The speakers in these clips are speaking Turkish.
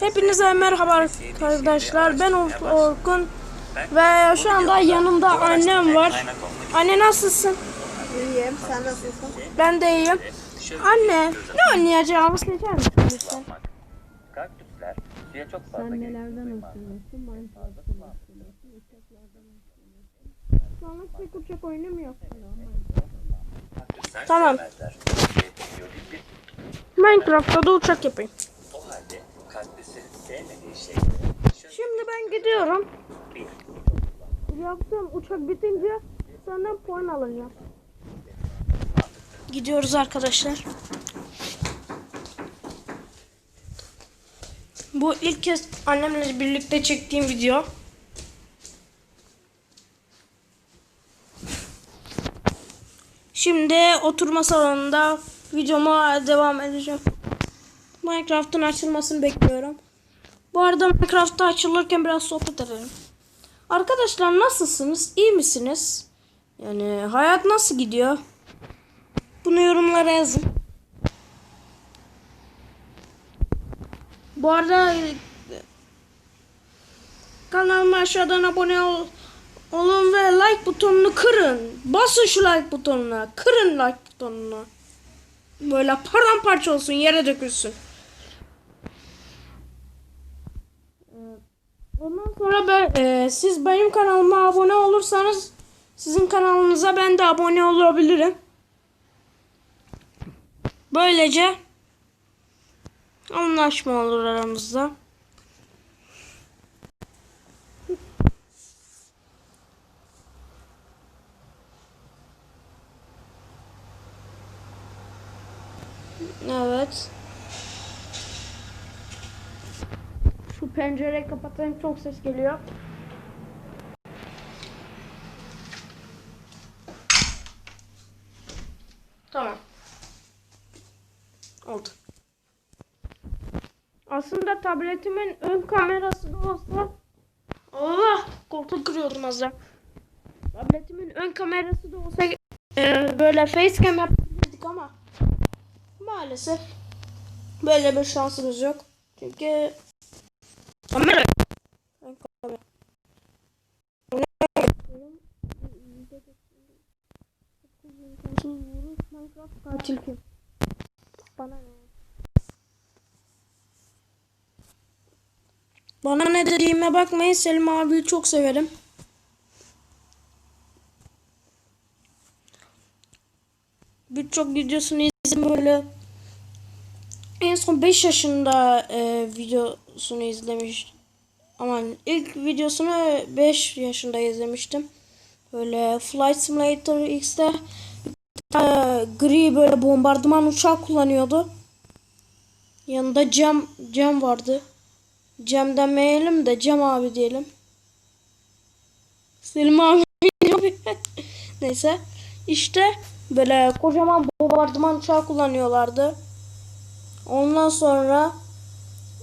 Hepinize merhaba arkadaşlar. Ben Or- Orkun ve şu anda yanımda annem var. Anne nasılsın? İyiyim. Sen nasılsın? Ben de iyiyim. Anne ne oynayacağımı seçer misin lütfen? Sen nelerden hoşlanıyorsun? Şu anlık pek uçak oyunum yok. kaktüsler Tamam. Minecraft'ta da uçak yapayım. o halde kaktüsün sevmediği şey Şimdi ben gidiyorum. Yaptığım uçak bitince senden puan alacağım. Gidiyoruz arkadaşlar. Bu ilk kez annemle birlikte çektiğim video. Şimdi oturma salonunda videoma devam edeceğim. Minecraft'ın açılmasını bekliyorum. Bu arada Minecraft'ta açılırken biraz sohbet edelim. Arkadaşlar nasılsınız? İyi misiniz? Yani hayat nasıl gidiyor? Bunu yorumlara yazın. Bu arada e, kanalıma aşağıdan abone ol, olun ve like butonunu kırın. Basın şu like butonuna. Kırın like butonuna. Böyle paramparça olsun yere dökülsün. Ondan sonra ben, e, siz benim kanalıma abone olursanız sizin kanalınıza ben de abone olabilirim. Böylece anlaşma olur aramızda. Evet. Şu pencereyi kapatayım çok ses geliyor. Tamam. Oldu. Aslında tabletimin ön kamerası da olsa Allah koltuğu kırıyordum az daha. Tabletimin ön kamerası da olsa e, böyle facecam ama maalesef böyle bir şansımız yok. Çünkü Kamera. Bana ne? Bana ne dediğime bakmayın Selim abiyi çok severim. Birçok videosunu izledim böyle en son 5 yaşında e, videosunu izlemiş. Aman ilk videosunu 5 yaşında izlemiştim. Böyle Flight Simulator X'te e, gri böyle bombardıman uçağı kullanıyordu. Yanında Cem Cem vardı. Cem demeyelim de Cem abi diyelim. Selim abi. Neyse. İşte böyle kocaman bombardıman uçağı kullanıyorlardı. Ondan sonra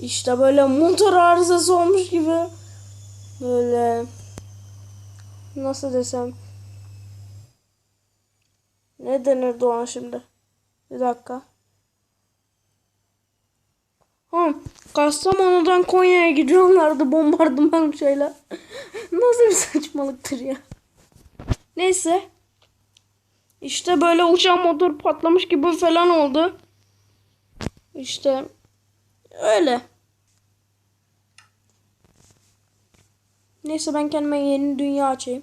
işte böyle motor arızası olmuş gibi böyle nasıl desem ne denir ona şimdi? Bir dakika. Ha, Kastamonu'dan Konya'ya gidiyorlardı bombardıman şeyle. Nasıl bir saçmalıktır ya. Neyse. İşte böyle uçağın motor patlamış gibi falan oldu. İşte öyle. Neyse ben kendime yeni dünya açayım.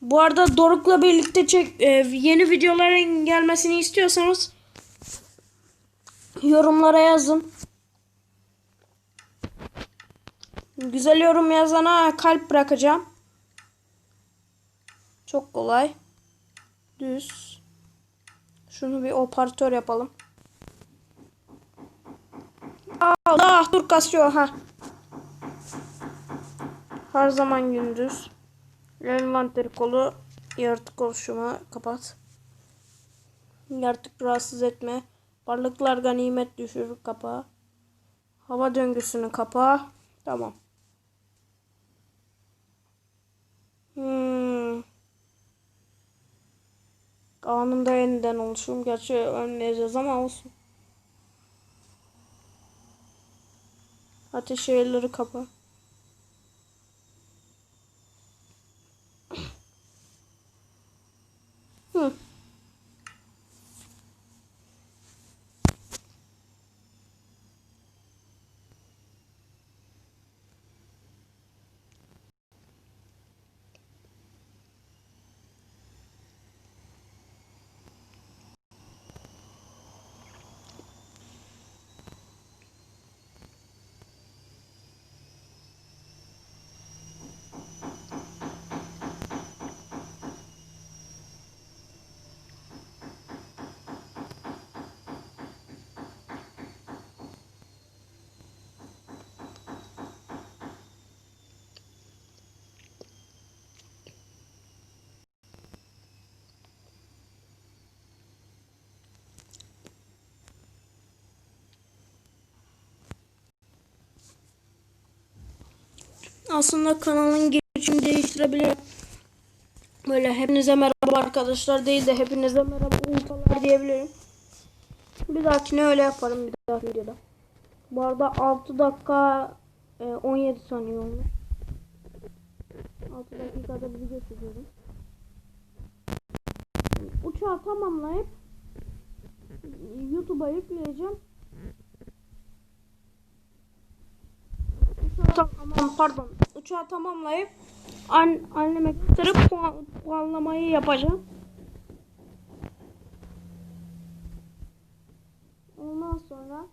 Bu arada Doruk'la birlikte çek, e, yeni videoların gelmesini istiyorsanız yorumlara yazın. Güzel yorum yazana kalp bırakacağım. Çok kolay. Düz. Şunu bir operatör yapalım. Kasıyor ha. Her zaman gündüz. Envanteri kolu yaratık oluşumu kapat. Yaratık rahatsız etme. Varlıklar ganimet düşürür kapa. Hava döngüsünü kapa. Tamam. Hmm. Anında yeniden oluşum. Gerçi önleyeceğiz ama olsun. Ateş yerleri kapa. Hı. Aslında kanalın geçimi değiştirebilir. Böyle hepinize merhaba arkadaşlar değil de hepinize merhaba ultalar diyebilirim. Bir dahakine öyle yaparım bir dahaki videoda. Bu arada 6 dakika e, 17 saniye olmuş. 6 dakikada bir video çekiyorum. Uçağı tamamlayıp YouTube'a yükleyeceğim. Uçağı tamam pardon. Uçağı tamamlayıp an, anneme gösterip puan, puanlamayı yapacağım. Ondan sonra.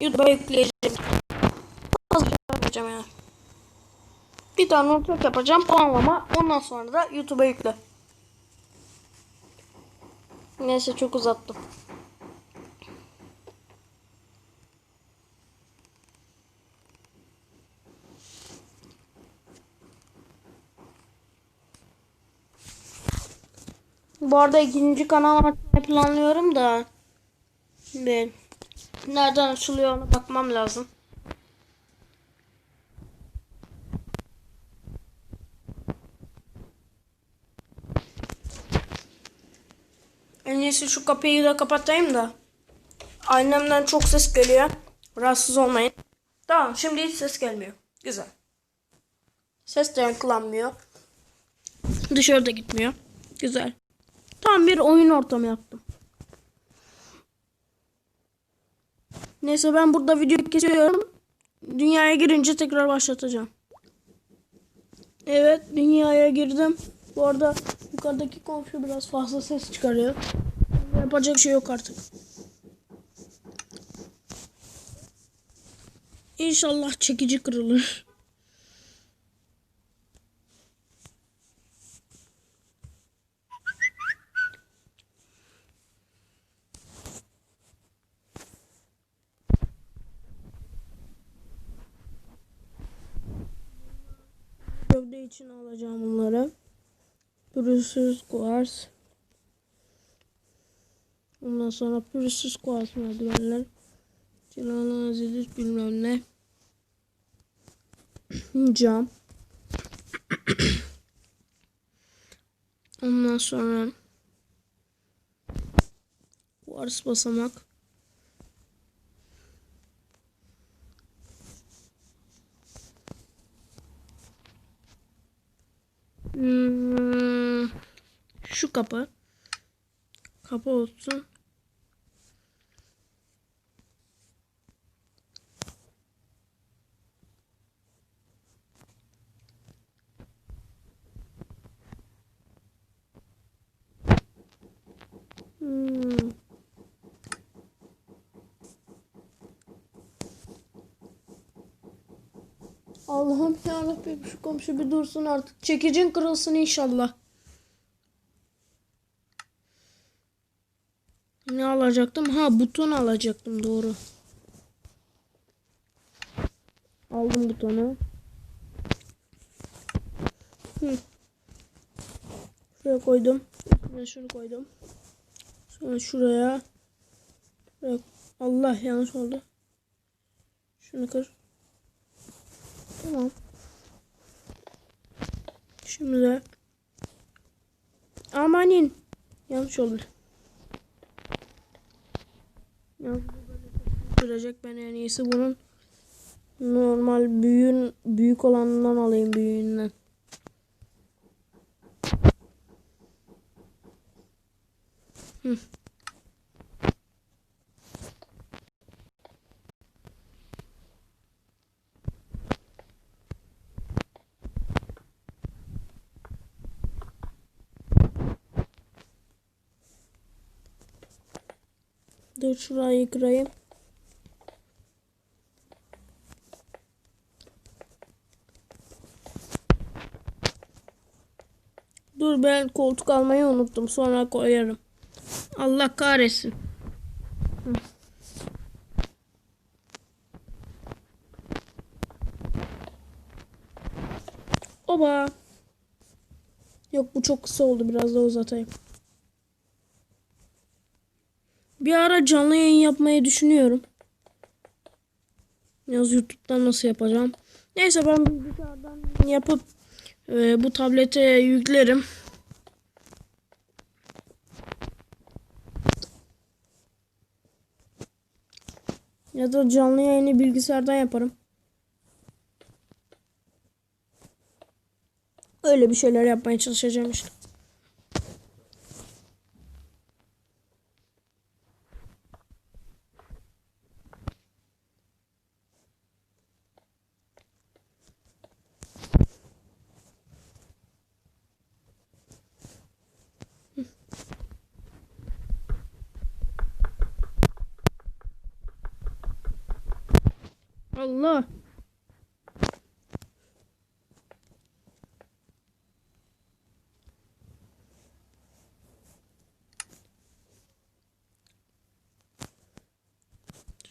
YouTube'a yükleyeceğim. Az yapacağım yani. Bir tane uçak yapacağım puanlama. Ondan sonra da YouTube'a yükle. Neyse çok uzattım. Bu arada ikinci kanal açmayı planlıyorum da bir nereden açılıyor ona bakmam lazım. En iyisi şu kapıyı da kapatayım da. Annemden çok ses geliyor. Rahatsız olmayın. Tamam şimdi hiç ses gelmiyor. Güzel. Ses de yankılanmıyor. Dışarıda gitmiyor. Güzel. Tam bir oyun ortamı yaptım. Neyse ben burada video kesiyorum. Dünyaya girince tekrar başlatacağım. Evet dünyaya girdim. Bu arada yukarıdaki komşu biraz fazla ses çıkarıyor. Yapacak şey yok artık. İnşallah çekici kırılır. İçin alacağım bunları. Pürüzsüz kuars. Ondan sonra pürüzsüz kuars merdivenler. Cilalı aziz bilmem ne. Cam. Ondan sonra kuars basamak. Kapı. Kapı olsun. Hmm. Allah'ım yarabbim şu komşu bir dursun artık. Çekicin kırılsın inşallah. Ne alacaktım? Ha buton alacaktım doğru. Aldım butonu. Hı. Şuraya koydum. Üstüne şunu koydum. Sonra şuraya. Şuraya. Allah yanlış oldu. Şunu kır. Tamam. Şimdi de amanin yanlış oldu. Ya bu böyle çok sürecek ben en iyisi bunun normal büyüğün büyük olanından alayım büyüğünden. Hı. Dur şurayı kırayım. Dur ben koltuk almayı unuttum. Sonra koyarım. Allah kahretsin. Hı. Oba. Yok bu çok kısa oldu. Biraz daha uzatayım. Bir ara canlı yayın yapmayı düşünüyorum. Yaz YouTube'dan nasıl yapacağım? Neyse ben bilgisayardan yapıp e, bu tablete yüklerim. Ya da canlı yayını bilgisayardan yaparım. Öyle bir şeyler yapmaya çalışacağım işte. Allah.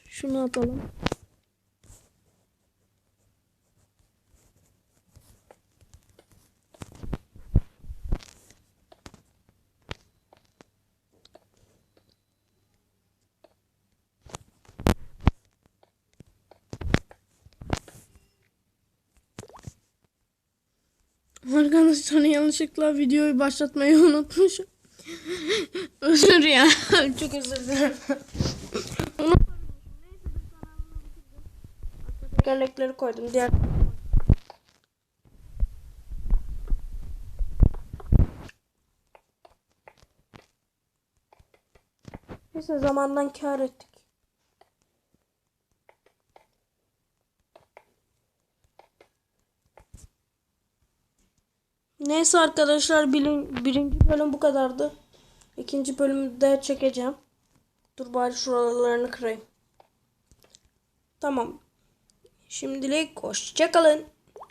Şunu atalım. Arkadaşlar yanlışlıkla videoyu başlatmayı unutmuşum. özür ya. Çok özür dilerim. Tekerlekleri koydum. Diğer Neyse zamandan kar ettik. Neyse arkadaşlar bilin, birinci bölüm bu kadardı. İkinci bölümde çekeceğim. Dur bari şuralarını kırayım. Tamam. Şimdilik hoşçakalın.